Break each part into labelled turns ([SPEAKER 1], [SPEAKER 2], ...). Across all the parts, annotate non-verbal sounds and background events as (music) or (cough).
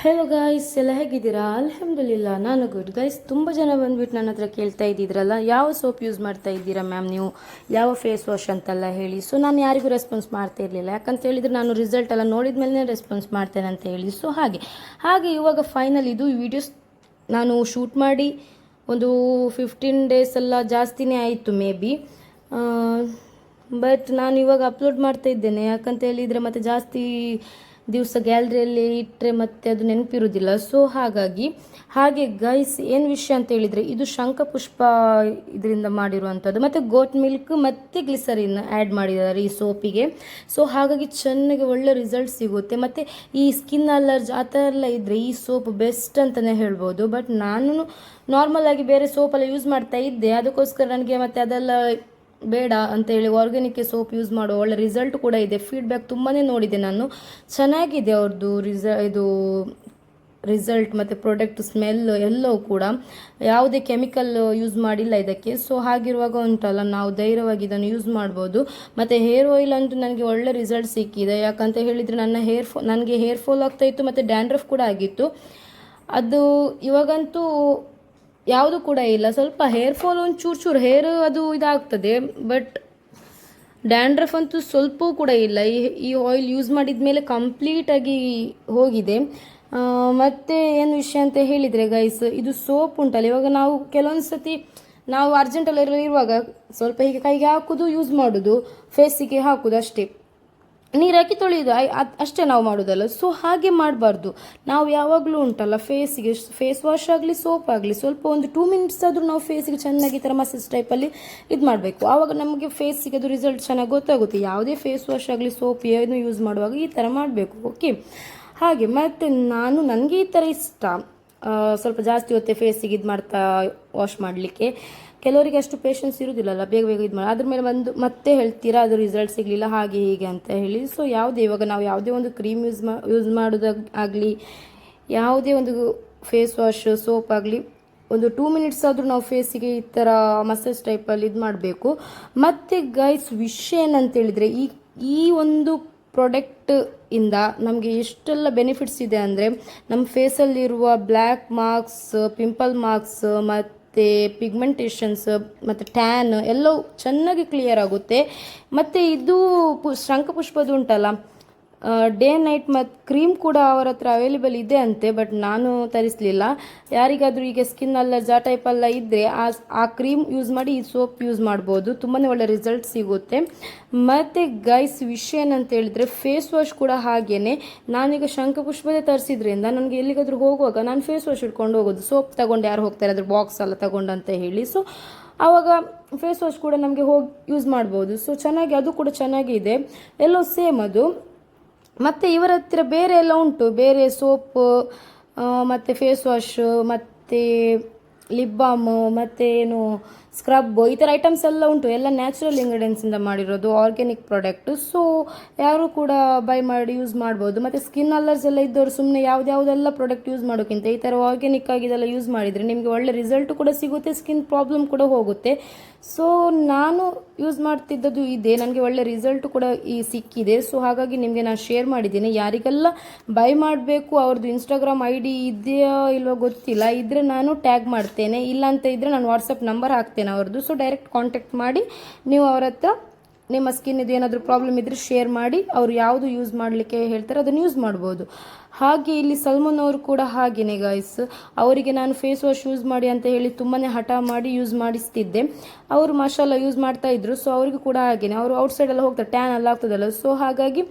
[SPEAKER 1] Hello guys ಎಲ್ಲ ಹೇಗಿದ್ದೀರಾ? ಅಲ್ಹಮ್ದುಲಿಲ್ಲ, ನಾನು ಗುಡ್ ಗಾಯ್ಸ್ ತುಂಬ ಜನ ಬಂದ್ಬಿಟ್ಟು ನನ್ನ ಹತ್ರ ಕೇಳ್ತಾ ಇದ್ದಿದ್ರಲ್ಲ, ಯಾವ ಸೋಪ್ ಯೂಸ್ ಮಾಡ್ತಾ ಇದ್ದೀರಾ ಮ್ಯಾಮ್ ನೀವು? ಯಾವ ಫೇಸ್ ವಾಶ್ ಅಂತೆಲ್ಲ ಹೇಳಿ. ಸೊ ನಾನು ಯಾರಿಗೂ ರೆಸ್ಪಾನ್ಸ್ ಮಾಡ್ತಾ ಇರಲಿಲ್ಲ. ಯಾಕಂತ ಹೇಳಿದರೆ ನಾನು ರಿಸಲ್ಟ್ ಎಲ್ಲ ನೋಡಿದ ಮೇಲೆ ರೆಸ್ಪಾನ್ಸ್ ಮಾಡ್ತೇನೆ ಅಂತ ಹೇಳಿ. ಸೊ ಹಾಗೆ. ಹಾಗೆ ಇವಾಗ ಫೈನಲ್ ಇದು ವಿಡಿಯೋಸ್ ನಾನು ಶೂಟ್ ಮಾಡಿ ಒಂದು ಫಿಫ್ಟೀನ್ ಡೇಸ್ ಎಲ್ಲ ಜಾಸ್ತಿನೇ ಆಯಿತು ಮೇ ಬಿ ಬಟ್ ನಾನು ಇವಾಗ ಅಪ್ಲೋಡ್ ಮಾಡ್ತಾ ಇದ್ದೇನೆ. ಯಾಕಂತ ಹೇಳಿದರೆ ಮತ್ತೆ ಜಾಸ್ತಿ ದಿವಸ ಗ್ಯಾಲರಿಯಲ್ಲಿ ಇಟ್ಟರೆ ಮತ್ತೆ ಅದು ನೆನಪಿರುವುದಿಲ್ಲ. ಸೊ ಹಾಗಾಗಿ ಹಾಗೆ ಗೈಸ್ ಏನು ವಿಷಯ ಅಂತ ಹೇಳಿದರೆ ಇದು ಶಂಖಪುಷ್ಪ ಇದರಿಂದ ಮಾಡಿರುವಂಥದ್ದು ಮತ್ತು ಗೋಟ್ ಮಿಲ್ಕ್ ಮತ್ತು ಗ್ಲಿಸರಿನ್ ಆ್ಯಡ್ ಮಾಡಿದ್ದಾರೆ ಈ ಸೋಪಿಗೆ ಸೊ ಹಾಗಾಗಿ ಚೆನ್ನಾಗಿ ಒಳ್ಳೆ ರಿಸಲ್ಟ್ ಸಿಗುತ್ತೆ. ಮತ್ತು ಈ ಸ್ಕಿನ್ ಅಲರ್ಜಿ ಆ ಥರ ಎಲ್ಲ ಇದ್ದರೆ ಈ ಸೋಪ್ ಬೆಸ್ಟ್ ಅಂತಲೇ ಹೇಳ್ಬೋದು. ಬಟ್ ನಾನು ನಾರ್ಮಲ್ ಆಗಿ ಬೇರೆ ಸೋಪೆಲ್ಲ ಯೂಸ್ ಮಾಡ್ತಾ ಇದ್ದೆ. ಅದಕ್ಕೋಸ್ಕರ ನನಗೆ ಮತ್ತೆ ಅದೆಲ್ಲ ಬೇಡ ಅಂತ ಹೇಳಿ ಆರ್ಗ್ಯಾನಿಕ್ ಸೋಪ್ ಯೂಸ್ ಮಾಡೋ ಒಳ್ಳೆ ರಿಸಲ್ಟ್ ಕೂಡ ಇದೆ. ಫೀಡ್ಬ್ಯಾಕ್ ತುಂಬಾ ನೋಡಿದೆ ನಾನು. ಚೆನ್ನಾಗಿದೆ ಅವ್ರದ್ದು ರಿಸ, ಇದು ರಿಸಲ್ಟ್ ಮತ್ತು ಪ್ರಾಡಕ್ಟ್ ಸ್ಮೆಲ್ ಎಲ್ಲವೂ ಕೂಡ. ಯಾವುದೇ ಕೆಮಿಕಲ್ ಯೂಸ್ ಮಾಡಿಲ್ಲ ಇದಕ್ಕೆ. ಸೊ ಹಾಗಿರುವಾಗ ಉಂಟಲ್ಲ, ನಾವು ಧೈರ್ಯವಾಗಿ ಇದನ್ನು ಯೂಸ್ ಮಾಡ್ಬೋದು. ಮತ್ತು ಹೇರ್ ಆಯಿಲ್ ಅಂತೂ ನನಗೆ ಒಳ್ಳೆ ರಿಸಲ್ಟ್ ಸಿಕ್ಕಿದೆ. ಯಾಕಂತ ಹೇಳಿದರೆ ನನ್ನ ಹೇರ್ ಫೋ ನನಗೆ ಹೇರ್ ಫಾಲ್ ಆಗ್ತಾಯಿತ್ತು ಮತ್ತು ಡ್ಯಾಂಡ್ರಫ್ ಕೂಡ ಆಗಿತ್ತು. ಅದು ಇವಾಗಂತೂ ಯಾವುದು ಕೂಡ ಇಲ್ಲ. ಸ್ವಲ್ಪ ಹೇರ್ ಫಾಲ್ ಒಂದು ಚೂರು ಚೂರು ಹೇರ್ ಅದು ಇದಾಗ್ತದೆ ಬಟ್ ಡ್ಯಾಂಡ್ರಫ್ ಅಂತೂ ಸ್ವಲ್ಪ ಕೂಡ ಇಲ್ಲ. ಈ ಈ ಆಯಿಲ್ ಯೂಸ್ ಮಾಡಿದ ಮೇಲೆ ಕಂಪ್ಲೀಟಾಗಿ ಹೋಗಿದೆ. ಮತ್ತು ಏನು ವಿಷಯ ಅಂತ ಹೇಳಿದರೆ ಗೈಸ್ ಇದು ಸೋಪ್ ಉಂಟಲ್ಲ, ಇವಾಗ ನಾವು ಕೆಲವೊಂದು ಸತಿ ನಾವು ಅರ್ಜೆಂಟಲ್ಲಿ ಇರುವಾಗ ಸ್ವಲ್ಪ ಹೀಗೆ ಕೈಗೆ ಹಾಕೋದು ಯೂಸ್ ಮಾಡೋದು ಫೇಸಿಗೆ ಹಾಕೋದು ಅಷ್ಟೇ. ನೀರು ಹಾಕಿ ತೊಳೆಯೋದು ಅಷ್ಟೇ ನಾವು ಮಾಡೋದಲ್ಲ. ಸೊ ಹಾಗೆ ಮಾಡಬಾರ್ದು. ನಾವು ಯಾವಾಗಲೂ ಉಂಟಲ್ಲ ಫೇಸಿಗೆ ಫೇಸ್ ವಾಶ್ ಆಗಲಿ ಸೋಪ್ ಆಗಲಿ, ಸ್ವಲ್ಪ ಒಂದು ಟೂ ಮಿನಿಟ್ಸ್ ಆದರೂ ನಾವು ಫೇಸಿಗೆ ಚೆನ್ನಾಗಿ ಈ ಥರ ಮಸಾಜ್ ಟೈಪಲ್ಲಿ ಇದು ಮಾಡಬೇಕು. ಆವಾಗ ನಮಗೆ ಫೇಸಿಗೆ ಅದು ರಿಸಲ್ಟ್ ಚೆನ್ನಾಗಿ ಗೊತ್ತಾಗುತ್ತೆ. ಯಾವುದೇ ಫೇಸ್ ವಾಶ್ ಆಗಲಿ ಸೋಪ್ ಏನು ಯೂಸ್ ಮಾಡುವಾಗ ಈ ಥರ ಮಾಡಬೇಕು ಓಕೆ ಹಾಗೆ, ಮತ್ತು ನಾನು, ನನಗೆ ಈ ಥರ ಇಷ್ಟ. ಸ್ವಲ್ಪ ಜಾಸ್ತಿ ಹೊತ್ತೆ ಫೇಸಿಗೆ ಇದು ಮಾಡ್ತಾ ವಾಶ್ ಮಾಡಲಿಕ್ಕೆ. ಕೆಲವರಿಗೆ ಅಷ್ಟು ಪೇಷನ್ಸ್ ಇರುವುದಿಲ್ಲಲ್ಲ ಬೇಗ ಬೇಗ ಇದು ಮಾಡಿ. ಅದ್ರ ಮೇಲೆ ಬಂದು ಮತ್ತೆ ಹೇಳ್ತೀರಾ, ಅದು ರಿಸಲ್ಟ್ ಸಿಗಲಿಲ್ಲ, ಹಾಗೆ ಹೀಗೆ ಅಂತ ಹೇಳಿ. ಸೊ ಯಾವುದೇ ಇವಾಗ ನಾವು ಯಾವುದೇ ಒಂದು ಕ್ರೀಮ್ ಯೂಸ್ ಮಾ ಯೂಸ್ ಮಾಡೋದಾಗಲಿ ಯಾವುದೇ ಒಂದು ಫೇಸ್ ವಾಶ್ ಸೋಪ್ ಆಗಲಿ, ಒಂದು ಟೂ ಮಿನಿಟ್ಸ್ ಆದರೂ ನಾವು ಫೇಸಿಗೆ ಈ ಥರ ಮಸಾಜ್ ಟೈಪಲ್ಲಿ ಇದು ಮಾಡಬೇಕು. ಮತ್ತು ಗೈಸ್ ವಿಷಯ ಏನಂತೇಳಿದರೆ ಈ ಈ ಒಂದು ಪ್ರಾಡಕ್ಟ್ ಇಂದ ನಮಗೆ ಎಷ್ಟೆಲ್ಲ ಬೆನಿಫಿಟ್ಸ್ ಇದೆ ಅಂದರೆ ನಮ್ಮ ಫೇಸಲ್ಲಿರುವ ಬ್ಲ್ಯಾಕ್ ಮಾರ್ಕ್ಸ್ ಪಿಂಪಲ್ ಮಾರ್ಕ್ಸ್ ಮತ್ತು ಪಿಗ್ಮೆಂಟೇಷನ್ಸ್ ಮತ್ತು ಟ್ಯಾನ್ ಎಲ್ಲವೂ ಚೆನ್ನಾಗಿ ಕ್ಲಿಯರ್ ಆಗುತ್ತೆ. ಮತ್ತು ಇದು ಪು ಶಂಖಪುಷ್ಪದ್ದು ಉಂಟಲ್ಲ? ಡೇ ನೈಟ್ ಮತ್ತು ಕ್ರೀಮ್ ಕೂಡ ಅವರ ಹತ್ರ ಅವೈಲೇಬಲ್ ಇದೆ ಅಂತೆ ಬಟ್ ನಾನು ತರಿಸಲಿಲ್ಲ. ಯಾರಿಗಾದರೂ ಈಗ ಸ್ಕಿನ್ ಅಲ್ಲ ಜಾ ಟೈಪ್ ಎಲ್ಲ ಇದ್ದರೆ ಆ ಆ ಕ್ರೀಮ್ ಯೂಸ್ ಮಾಡಿ, ಈ ಸೋಪ್ ಯೂಸ್ ಮಾಡ್ಬೋದು. ತುಂಬಾ ಒಳ್ಳೆ ರಿಸಲ್ಟ್ ಸಿಗುತ್ತೆ. ಮತ್ತು ಗೈಸ್ ವಿಷಯ ಏನಂತ ಹೇಳಿದರೆ ಫೇಸ್ ವಾಶ್ ಕೂಡ ಹಾಗೇ ನಾನೀಗ ಶಂಖಪುಷ್ಪದೇ ತರಿಸಿದ್ರಿಂದ ನನಗೆ ಎಲ್ಲಿಗಾದರೂ ಹೋಗುವಾಗ ನಾನು ಫೇಸ್ ವಾಶ್ ಇಟ್ಕೊಂಡು ಹೋಗೋದು. ಸೋಪ್ ತಗೊಂಡು ಯಾರು ಹೋಗ್ತಾರೆ ಅದ್ರ ಬಾಕ್ಸ್ ಎಲ್ಲ ತಗೊಂಡು ಅಂತ ಹೇಳಿ. ಸೊ ಆವಾಗ ಫೇಸ್ ವಾಶ್ ಕೂಡ ನಮಗೆ ಹೋಗಿ ಯೂಸ್ ಮಾಡ್ಬೋದು. ಸೊ ಚೆನ್ನಾಗಿ, ಅದು ಕೂಡ ಚೆನ್ನಾಗಿದೆ. ಎಲ್ಲೋ ಸೇಮ್ ಅದು. ಮತ್ತು ಇವರ ಹತ್ತಿರ ಬೇರೆ ಎಲ್ಲ ಉಂಟು. ಬೇರೆ ಸೋಪು ಮತ್ತು ಫೇಸ್ ವಾಶ್ ಮತ್ತು ಲಿಪ್ ಬಾಮ್ ಮತ್ತು ಏನು ಸ್ಕ್ರಬ್ ಈ ಥರ ಐಟಮ್ಸ್ ಎಲ್ಲ ಉಂಟು. ಎಲ್ಲ ನ್ಯಾಚುರಲ್ ಇಂಗ್ರೀಡಿಯೆಂಟ್ಸಿಂದ ಮಾಡಿರೋದು ಆರ್ಗ್ಯಾನಿಕ್ ಪ್ರಾಡಕ್ಟ್ ಸೊ ಯಾರು ಕೂಡ ಬೈ ಮಾಡಿ ಯೂಸ್ ಮಾಡ್ಬೋದು. ಮತ್ತು ಸ್ಕಿನ್ ಅಲರ್ಸ್ ಎಲ್ಲ ಇದ್ದವರು ಸುಮ್ಮನೆ ಯಾವುದ್ಯಾವುದೆಲ್ಲ ಪ್ರಾಡಕ್ಟ್ ಯೂಸ್ ಮಾಡೋಕ್ಕಿಂತ ಈ ಥರ ಆರ್ಗ್ಯಾನಿಕ್ ಆಗಿ ಇದೆಲ್ಲ ಯೂಸ್ ಮಾಡಿದರೆ ನಿಮಗೆ ಒಳ್ಳೆ ರಿಸಲ್ಟ್ ಕೂಡ ಸಿಗುತ್ತೆ ಸ್ಕಿನ್ ಪ್ರಾಬ್ಲಮ್ ಕೂಡ ಹೋಗುತ್ತೆ. ಸೊ ನಾನು ಯೂಸ್ ಮಾಡ್ತಿದ್ದದ್ದು ಇದೆ. ನನಗೆ ಒಳ್ಳೆ ರಿಸಲ್ಟ್ ಕೂಡ ಈ ಸಿಕ್ಕಿದೆ. ಸೊ ಹಾಗಾಗಿ ನಿಮಗೆ ನಾನು ಶೇರ್ ಮಾಡಿದ್ದೀನಿ. ಯಾರಿಗೆಲ್ಲ ಬೈ ಮಾಡಬೇಕು ಅವ್ರದ್ದು ಇನ್ಸ್ಟಾಗ್ರಾಮ್ ಐ ಡಿ ಇದೆಯೋ ಇಲ್ವೋ ಗೊತ್ತಿಲ್ಲ. ಇದ್ದರೆ ನಾನು ಟ್ಯಾಗ್ ಮಾಡ್ತೇನೆ. ಇಲ್ಲ ಅಂತ ಇದ್ದರೆ ನಾನು ವಾಟ್ಸಪ್ ನಂಬರ್ ಹಾಕ್ತೇನೆ. ಅವ್ರದ್ದು. ಸೊ ಡೈರೆಕ್ಟ್ ಕಾಂಟ್ಯಾಕ್ಟ್ ಮಾಡಿ ನೀವು ಅವ್ರ ಹತ್ರ ನಿಮ್ಮ ಸ್ಕಿನ್ ಇದು ಏನಾದರೂ ಪ್ರಾಬ್ಲಮ್ ಇದ್ದರೆ ಶೇರ್ ಮಾಡಿ, ಅವ್ರು ಯಾವುದು ಯೂಸ್ ಮಾಡಲಿಕ್ಕೆ ಹೇಳ್ತಾರೆ ಅದನ್ನು ಯೂಸ್ ಮಾಡ್ಬೋದು. ಹಾಗೆ ಇಲ್ಲಿ ಸಲ್ಮನ್ ಅವರು ಕೂಡ ಹಾಗೆಯೇ ಗಾಯ್ಸ್ ಅವರಿಗೆ ನಾನು ಫೇಸ್ ವಾಶ್ ಯೂಸ್ ಮಾಡಿ ಅಂತ ಹೇಳಿ ತುಂಬಾ ಹಠ ಮಾಡಿ ಯೂಸ್ ಮಾಡಿಸ್ತಿದ್ದೆ. ಅವರು ಮಸಾಲ ಯೂಸ್ ಮಾಡ್ತಾ ಇದ್ರು. ಸೊ ಅವರಿಗೂ ಕೂಡ ಹಾಗೆಯೇ ಅವರು ಔಟ್ಸೈಡ್ ಎಲ್ಲ ಹೋಗ್ತಾರೆ ಟ್ಯಾನ್ ಎಲ್ಲ ಆಗ್ತದಲ್ಲ. ಸೊ ಹಾಗಾಗಿ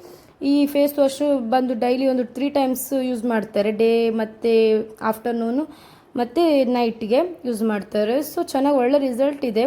[SPEAKER 1] ಈ ಫೇಸ್ ವಾಶ್ ಬಂದು ಡೈಲಿ ಒಂದು ತ್ರೀ ಟೈಮ್ಸ್ ಯೂಸ್ ಮಾಡ್ತಾರೆ. ಡೇ ಮತ್ತು ಆಫ್ಟರ್ನೂನು ಮತ್ತು ನೈಟ್ಗೆ ಯೂಸ್ ಮಾಡ್ತಾರೆ. ಸೊ ಚೆನ್ನಾಗಿ ಒಳ್ಳೆ ರಿಸಲ್ಟ್ ಇದೆ.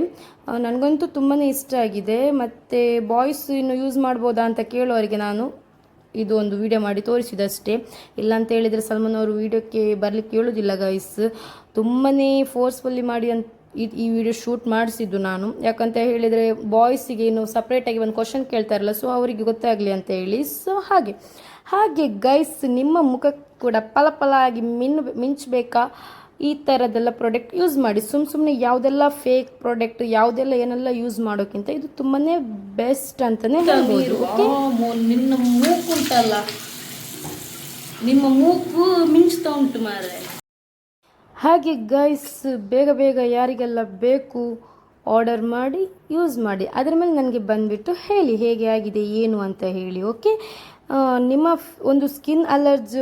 [SPEAKER 1] ನನಗಂತೂ ತುಂಬಾ ಇಷ್ಟ ಆಗಿದೆ. ಮತ್ತು ಬಾಯ್ಸ್ ಇನ್ನು ಯೂಸ್ ಮಾಡ್ಬೋದಾ ಅಂತ ಕೇಳೋರಿಗೆ ನಾನು ಇದು ಒಂದು ವಿಡಿಯೋ ಮಾಡಿ ತೋರಿಸಿದಷ್ಟೇ. ಇಲ್ಲ ಅಂತ ಹೇಳಿದರೆ ಸಲ್ಮಾನ್ ಅವರು ವಿಡಿಯೋಕ್ಕೆ ಬರಲಿಕ್ಕೆ ಹೇಳೋದಿಲ್ಲ ಗೈಸ್ ತುಂಬಾ ಫೋರ್ಸ್ಫುಲ್ಲಿ ಮಾಡಿ ಅಂತ ಈ- ಈ ವಿಡಿಯೋ ಶೂಟ್ ಮಾಡಿಸಿದ್ದು ನಾನು. ಯಾಕಂತ ಹೇಳಿದರೆ ಬಾಯ್ಸಿಗೆ ಇನ್ನು ಸಪ್ರೇಟಾಗಿ ಒಂದು ಕ್ವಶನ್ ಕೇಳ್ತಾರಲ್ಲ ಸೊ ಅವರಿಗೆ ಗೊತ್ತಾಗಲಿ ಅಂತ ಹೇಳಿ. ಸೊ ಹಾಗೆ. ಹಾಗೆ ಗೈಸ್ ನಿಮ್ಮ ಮುಖ ಕೂಡ ಪಲ ಪಲ ಆಗಿ ಮಿನ್, ಮಿಂಚಬೇಕಾ? ಈ ಥರದ್ದೆಲ್ಲ ಪ್ರಾಡಕ್ಟ್ ಯೂಸ್ ಮಾಡಿ ಸುಮ್ಮ ಸುಮ್ಮನೆ ಯಾವುದೆಲ್ಲ ಫೇಕ್ ಪ್ರಾಡಕ್ಟ್ ಯಾವುದೆಲ್ಲ ಏನೆಲ್ಲ ಯೂಸ್ ಮಾಡೋಕ್ಕಿಂತ ಇದು ತುಂಬಾ ಬೆಸ್ಟ್ ಅಂತಲೇ ಹೇಳ್ಬೋದು. ಓಕೆ
[SPEAKER 2] ಮೂಗು ಉಂಟಲ್ಲ? ನಿಮ್ಮ ಮೂಗು ಮಿಂಚ್ತಾ ಉಂಟು ಮಾರೆ
[SPEAKER 1] ಹಾಗೆ ಗೈಸ್ ಬೇಗ ಬೇಗ ಯಾರಿಗೆಲ್ಲ ಬೇಕು ಆರ್ಡರ್ ಮಾಡಿ ಯೂಸ್ ಮಾಡಿ. ಅದರ ಮೇಲೆ ನನಗೆ ಬಂದುಬಿಟ್ಟು ಹೇಳಿ ಹೇಗೆ ಆಗಿದೆ ಏನು ಅಂತ ಹೇಳಿ ಓಕೆ ನಿಮ್ಮ ಒಂದು ಸ್ಕಿನ್ ಅಲರ್ಜಿ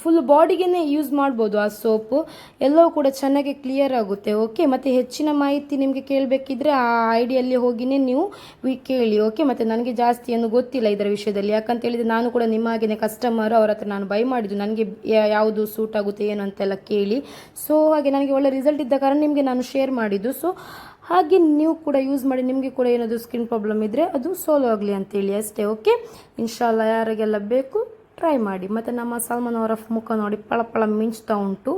[SPEAKER 1] ಫುಲ್ ಬಾಡಿಗೆನೇ ಯೂಸ್ ಮಾಡ್ಬೋದು ಆ ಸೋಪು ಎಲ್ಲವೂ ಕೂಡ ಚೆನ್ನಾಗಿ ಕ್ಲಿಯರ್ ಆಗುತ್ತೆ. ಓಕೆ ಮತ್ತು ಹೆಚ್ಚಿನ ಮಾಹಿತಿ ನಿಮಗೆ ಕೇಳಬೇಕಿದ್ರೆ ಆ ಐಡಿಯಲ್ಲಿ ಡಿಯಲ್ಲಿ ಹೋಗಿನೇ ನೀವು ಕೇಳಿ. ಓಕೆ ಮತ್ತು ನನಗೆ ಜಾಸ್ತಿ ಏನು ಗೊತ್ತಿಲ್ಲ ಇದರ ವಿಷಯದಲ್ಲಿ. ಯಾಕಂತ ಹೇಳಿದರೆ ನಾನು ಕೂಡ ನಿಮ್ಮ ಹಾಗೆಯೇ ಕಸ್ಟಮರು ಅವ್ರ ಹತ್ರ ನಾನು ಬೈ ಮಾಡಿದ್ದು. ನನಗೆ ಯಾವುದು ಸೂಟ್ ಆಗುತ್ತೆ, ಏನು ಅಂತೆಲ್ಲ ಕೇಳಿ. ಸೊ ಹಾಗೆ ನನಗೆ ಒಳ್ಳೆ ರಿಸಲ್ಟ್ ಇದ್ದ ಕಾರಣ ನಿಮಗೆ ನಾನು ಶೇರ್ ಮಾಡಿದ್ದು. ಸೊ ಹಾಗೆ ನೀವು ಕೂಡ ಯೂಸ್ ಮಾಡಿ. ನಿಮಗೆ ಕೂಡ ಏನಾದರೂ ಸ್ಕಿನ್ ಪ್ರಾಬ್ಲಮ್ ಇದ್ದರೆ ಅದು ಸಾಲ್ವ್ ಆಗಲಿ ಅಂತೇಳಿ ಅಷ್ಟೇ. ಓಕೆ ಇನ್ಶಾಲ್ಲ ಯಾರಿಗೆಲ್ಲ ಬೇಕು ಟ್ರೈ ಮಾಡಿ. ಮತ್ತು ನಮ್ಮ ಸಲ್ಮಾನ್ ಅವರ ಮುಖ ನೋಡಿ ಪಳಪಳ ಮಿಂಚ್ತಾ ಉಂಟು.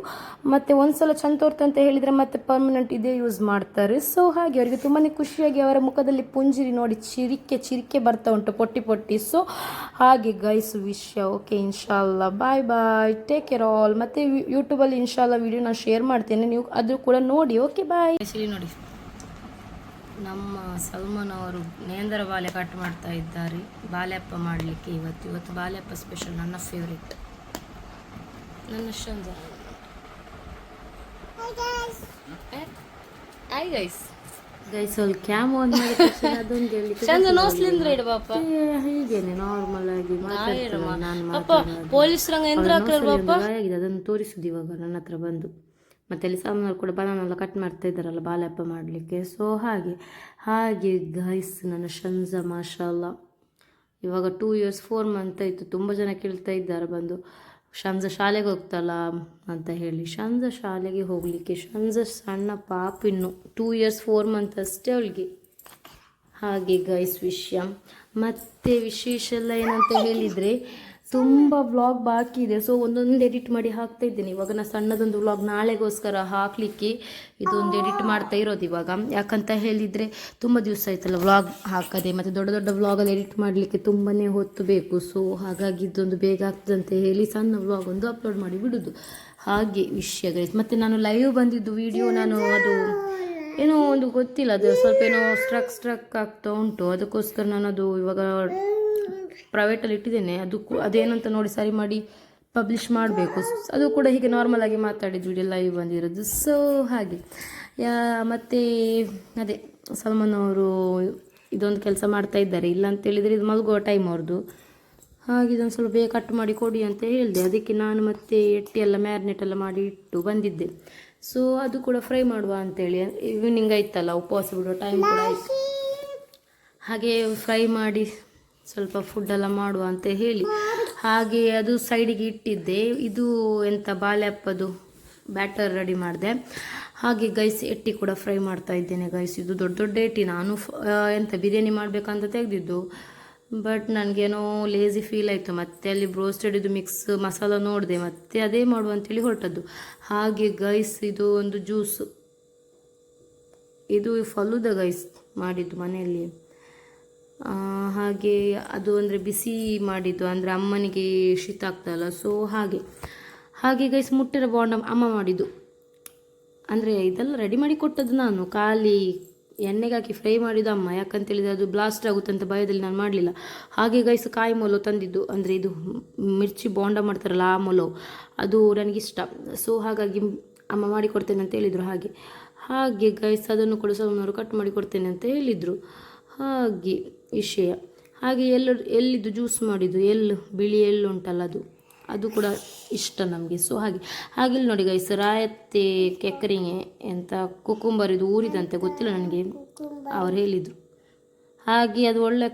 [SPEAKER 1] ಮತ್ತು ಒಂದ್ಸಲ ಚಂದ ತೋರ್ತು ಅಂತ ಹೇಳಿದರೆ ಮತ್ತೆ ಪರ್ಮನೆಂಟ್ ಇದೇ ಯೂಸ್ ಮಾಡ್ತಾರೆ. ಸೊ ಹಾಗೆ ಅವರಿಗೆ ತುಂಬಾ ಖುಷಿಯಾಗಿ ಅವರ ಮುಖದಲ್ಲಿ ಪುಂಜಿರಿ ನೋಡಿ ಚಿರಿಕೆ ಚಿರಿಕೆ ಬರ್ತಾ ಉಂಟು, ಪೊಟ್ಟಿ ಪೊಟ್ಟಿ. ಸೊ ಹಾಗೆ ಗೈಸ್ ವಿಷಯ okay ಇನ್ಶಾಲ್ಲ bye bye take care all ಮತ್ತು ಯೂಟ್ಯೂಬಲ್ಲಿ ಇನ್ಶಾಲ್ಲ ವಿಡಿಯೋ ನಾನು ಶೇರ್ ಮಾಡ್ತೇನೆ. ನೀವು ಅದು ಕೂಡ ನೋಡಿ. ಓಕೆ ಬಾಯ್
[SPEAKER 2] ನೋಡಿ. ನಮ್ಮ ಸಲ್ಮಾನ್ ಅವರು ನೇಂದ್ರ ಬಾಲೆ ಕಟ್ ಮಾಡ್ತಾ ಇದ್ದಾರೆ. ಬಾಲ್ಯಪ್ಪ ಮಾಡಲಿಕ್ಕೆ ಇವತ್ತು ಇವತ್ತು ಬಾಲ್ಯಪ್ಪ ಸ್ಪೆಷಲ್ ನನ್ನ ಫೇವ್ರೆಟ್ ನನ್ನ ಶಂಜ ಹಾಯ್ ಗೈಸ್
[SPEAKER 1] ಗೈಸ್ ಅಲ್ಲಿ ಕ್ಯಾಮ್ ಆನ್ (laughs) ಅದೊಂದು
[SPEAKER 2] ಚಂದ ನೋಸ್ಲಿಂದ್ರ ಇಡು ಪಾಪ.
[SPEAKER 1] ಹೀಗೇನೆ ನಾರ್ಮಲ್ ಆಗಿ ಮಾತಾಡ್ತೀನಿ
[SPEAKER 2] ಪೊಲೀಸ್ ರಂಗ ಎಂದ್ರ ಹಾಕ್ಲರ್ ಪಾಪ?
[SPEAKER 1] ಆಗಿದೆ ಅದನ್ನು ತೋರಿಸುದು ಇವಾಗ ನನ್ನ ಹತ್ರ ಬಂದು. ಮತ್ತೆ ಅಲ್ಲಿ ಸಾಮಾನು ಕೂಡ ಬನಾನೆಲ್ಲ ಕಟ್ ಮಾಡ್ತಾ ಇದ್ದಾರಲ್ಲ ಬಾಲ್ಯಪ್ಪ ಮಾಡಲಿಕ್ಕೆ. ಸೊ ಹಾಗೆ ಹಾಗೆ ಗೈಸ್ ನನ್ನ ಶಂಜ ಮಾಷಲ್ಲ ಇವಾಗ ಟೂ ಇಯರ್ಸ್ ಫೋರ್ ಮಂತ್ ಆಯಿತು. ತುಂಬ ಜನ ಕೇಳ್ತಾ ಇದ್ದಾರೆ ಬಂದು. ಶಂಜ ಶಾಲೆಗೆ ಹೋಗ್ತಲ್ಲ ಅಂತ ಹೇಳಿ. ಶಂಜ ಶಾಲೆಗೆ ಹೋಗಲಿಕ್ಕೆ, ಶಂಜ ಸಣ್ಣ ಪಾಪ ಇನ್ನು. ಟೂ ಇಯರ್ಸ್ ಫೋರ್ ಮಂತ್ ಅಷ್ಟೇ ಅವಳಿಗೆ. ಹಾಗೆ ಗೈಸ್ ವಿಷಯ. ಮತ್ತೆ ವಿಶೇಷ ಎಲ್ಲ ಏನಂತ ಹೇಳಿದರೆ ತುಂಬ ವ್ಲಾಗ್ ಬಾಕಿ ಇದೆ. ಸೊ ಒಂದೊಂದು ಎಡಿಟ್ ಮಾಡಿ ಹಾಕ್ತಾ ಇದ್ದೀನಿ. ಇವಾಗ ನಾನು ಸಣ್ಣದೊಂದು ವ್ಲಾಗ್ ನಾಳೆಗೋಸ್ಕರ ಹಾಕಲಿಕ್ಕೆ ಇದೊಂದು ಎಡಿಟ್ ಮಾಡ್ತಾ ಇರೋದು ಇವಾಗ. ಯಾಕಂತ ಹೇಳಿದರೆ ತುಂಬ ದಿವಸ ಆಯ್ತಲ್ಲ ವ್ಲಾಗ್ ಹಾಕದೆ, ಮತ್ತು ದೊಡ್ಡ ದೊಡ್ಡ ವ್ಲಾಗಲ್ಲಿ ಎಡಿಟ್ ಮಾಡಲಿಕ್ಕೆ ತುಂಬಾ ಹೊತ್ತು ಬೇಕು. ಸೊ ಹಾಗಾಗಿ ಇದೊಂದು ಬೇಗ ಆಗ್ತದೆ ಅಂತ ಹೇಳಿ ಸಣ್ಣ ವ್ಲಾಗ್ ಒಂದು ಅಪ್ಲೋಡ್ ಮಾಡಿ ಬಿಡೋದು. ಹಾಗೆ ವಿಷಯ ಗೈಸ್ ಮತ್ತು ನಾನು ಲೈವ್ ಬಂದಿದ್ದು ವಿಡಿಯೋ ನಾನು ಅದು ಏನೋ ಒಂದು ಗೊತ್ತಿಲ್ಲ. ಅದು ಸ್ವಲ್ಪ ಏನೋ ಸ್ಟ್ರಕ್ ಸ್ಟ್ರಕ್ ಆಗ್ತಾ ಉಂಟು. ಅದಕ್ಕೋಸ್ಕರ ನಾನು ಅದು ಇವಾಗ ಪ್ರೈವೇಟಲ್ಲಿ ಇಟ್ಟಿದ್ದೇನೆ. ಅದು ಅದೇನಂತ ನೋಡಿ ಸರಿ ಮಾಡಿ ಪಬ್ಲಿಷ್ ಮಾಡಬೇಕು. ಅದು ಕೂಡ ಹೀಗೆ ನಾರ್ಮಲ್ ಆಗಿ ಮಾತಾಡಿದ ವಿಡಿಯೋ ಲೈವ್ ಬಂದಿರೋದು. ಸೊ ಹಾಗೆ. ಯಾ, ಮತ್ತು ಅದೇ ಸಲ್ಮಾನ್ ಅವರು ಇದೊಂದು ಕೆಲಸ ಮಾಡ್ತಾ ಇದ್ದಾರೆ. ಇಲ್ಲ ಅಂತ ಹೇಳಿದರೆ ಇದು ಮಲಗುವ ಟೈಮ್ ಅವ್ರದ್ದು ಹಾಗೆ ಇದೊಂದು ಸ್ವಲ್ಪ ಬೇಗ ಕಟ್ ಮಾಡಿ ಕೊಡಿ ಅಂತ ಹೇಳಿದೆ. ಅದಕ್ಕೆ ನಾನು ಮತ್ತೆ ಎಟ್ಟಿ ಎಲ್ಲ ಮ್ಯಾರಿನೇಟ್ ಎಲ್ಲ ಮಾಡಿ ಇಟ್ಟು ಬಂದಿದ್ದೆ. ಸೊ ಅದು ಕೂಡ ಫ್ರೈ ಮಾಡುವ ಅಂತೇಳಿ ಈವ್ನಿಂಗ್ ಆಯ್ತಲ್ಲ, ಉಪವಾಸ ಬಿಡುವ ಟೈಮ್ ಕೂಡ ಆಯಿತು. ಹಾಗೆ ಫ್ರೈ ಮಾಡಿ ಸ್ವಲ್ಪ ಫುಡ್ಡೆಲ್ಲ ಮಾಡುವ ಅಂತ ಹೇಳಿ. ಹಾಗೆ ಅದು ಸೈಡಿಗೆ ಇಟ್ಟಿದ್ದೆ. ಇದು ಎಂತ ಬಾಳೆಹಪ್ಪದು ಬ್ಯಾಟರ್ ರೆಡಿ ಮಾಡಿದೆ. ಹಾಗೆ ಗೈಸ್ ಎಟ್ಟಿ ಕೂಡ ಫ್ರೈ ಮಾಡ್ತಾ ಇದ್ದೇನೆ ಗೈಸ್ ಇದು ದೊಡ್ಡ ದೊಡ್ಡ ಎಟ್ಟಿ ನಾನು ಎಂತ ಬಿರಿಯಾನಿ ಮಾಡಬೇಕಂತ ತೆಗೆದಿದ್ದು. ಬಟ್ ನನಗೇನೋ ಲೇಜಿ ಫೀಲ್ ಆಯಿತು. ಮತ್ತೆ ಅಲ್ಲಿ ಬ್ರೋಸ್ಟೆಡ್ ಇದು ಮಿಕ್ಸ್ ಮಸಾಲ ನೋಡಿದೆ. ಮತ್ತೆ ಅದೇ ಮಾಡುವ ಅಂತೇಳಿ ಹೊರಟದ್ದು. ಹಾಗೆ ಗೈಸ್ ಇದು ಒಂದು ಜ್ಯೂಸ್ ಇದು ಫಲೂದ ಗೈಸ್ ಮಾಡಿದ್ದು ಮನೆಯಲ್ಲಿ. ಹಾಗೆ ಅದು ಅಂದರೆ ಬಿಸಿ ಮಾಡಿದ್ದು ಅಂದರೆ ಅಮ್ಮನಿಗೆ ಶೀತ ಆಗ್ತದಲ್ಲ ಸೊ ಹಾಗೆ. ಹಾಗೆ ಗೈಸ್ ಮುಟ್ಟಿರ ಬಾಂಡ ಅಮ್ಮ ಮಾಡಿದ್ದು. ಅಂದರೆ ಇದೆಲ್ಲ ರೆಡಿ ಮಾಡಿ ಕೊಟ್ಟದ್ದು ನಾನು. ಖಾಲಿ ಎಣ್ಣೆಗೆ ಹಾಕಿ ಫ್ರೈ ಮಾಡಿದ್ದು ಅಮ್ಮ. ಯಾಕಂತೇಳಿದರೆ ಅದು ಬ್ಲಾಸ್ಟ್ ಆಗುತ್ತೆ ಅಂತ ಭಯದಲ್ಲಿ ನಾನು ಮಾಡಲಿಲ್ಲ. ಹಾಗೆ ಗೈಸ್ ಕಾಯಿ ಮೊಲೋ ತಂದಿದ್ದು. ಅಂದರೆ ಇದು ಮಿರ್ಚಿ ಬೋಂಡ ಮಾಡ್ತಾರಲ್ಲ ಆ ಮೊಲೋ. ಅದು ನನಗಿಷ್ಟ. ಸೊ ಹಾಗಾಗಿ ಅಮ್ಮ ಮಾಡಿ ಕೊಡ್ತೇನೆ ಅಂತ ಹೇಳಿದರು ಹಾಗೆ. ಹಾಗೆ ಗೈಸ್ ಅದನ್ನು ಕೂಡ ಕಟ್ ಮಾಡಿ ಕೊಡ್ತೇನೆ ಅಂತ ಹೇಳಿದರು. ಹಾಗೆ ವಿಷಯ. ಹಾಗೆ ಎಲ್ಲ ಎಲ್ಲಿದ್ದು ಜ್ಯೂಸ್ ಮಾಡಿದ್ದು ಎಳ್ಳು ಬಿಳಿ ಎಳ್ಳು ಉಂಟಲ್ಲ ಅದು. ಅದು ಕೂಡ ಇಷ್ಟ ನಮಗೆ. ಸೊ ಹಾಗೆ ಹಾಗೆ ಇಲ್ಲಿ ನೋಡಿ ಗೈಸ್ ರಾಯತ್ತೆ ಕೆಕ್ಕರಿಂಗೆ ಎಂತ ಕುಕುಂಬರ್ ಇದು ಊರಿದಂತೆ ಗೊತ್ತಿಲ್ಲ ನನಗೆ. ಅವ್ರು ಹೇಳಿದರು. ಹಾಗೆ ಅದು ಒಳ್ಳೆ